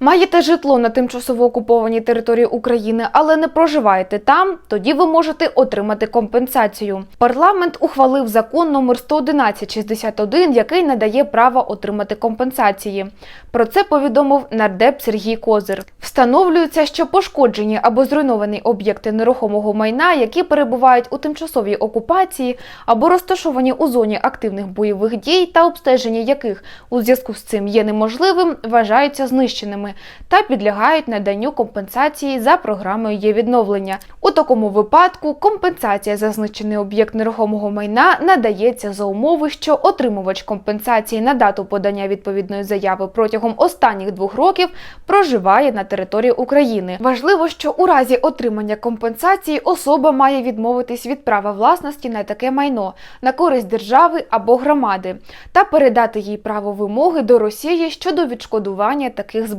Маєте житло на тимчасово окупованій території України, але не проживаєте там, тоді ви можете отримати компенсацію. Парламент ухвалив закон номер 11161, який надає право отримати компенсації. Про це повідомив нардеп Сергій Козир. Встановлюється, що пошкоджені або зруйновані об'єкти нерухомого майна, які перебувають у тимчасовій окупації або розташовані у зоні активних бойових дій та обстеження яких у зв'язку з цим є неможливим, вважаються знищеними та підлягають наданню компенсації за програмою є відновлення. У такому випадку компенсація за знищений об'єкт нерухомого майна надається за умови, що отримувач компенсації на дату подання відповідної заяви протягом останніх двох років проживає на території України. Важливо, що у разі отримання компенсації особа має відмовитись від права власності на таке майно на користь держави або громади та передати їй право вимоги до Росії щодо відшкодування таких збитків.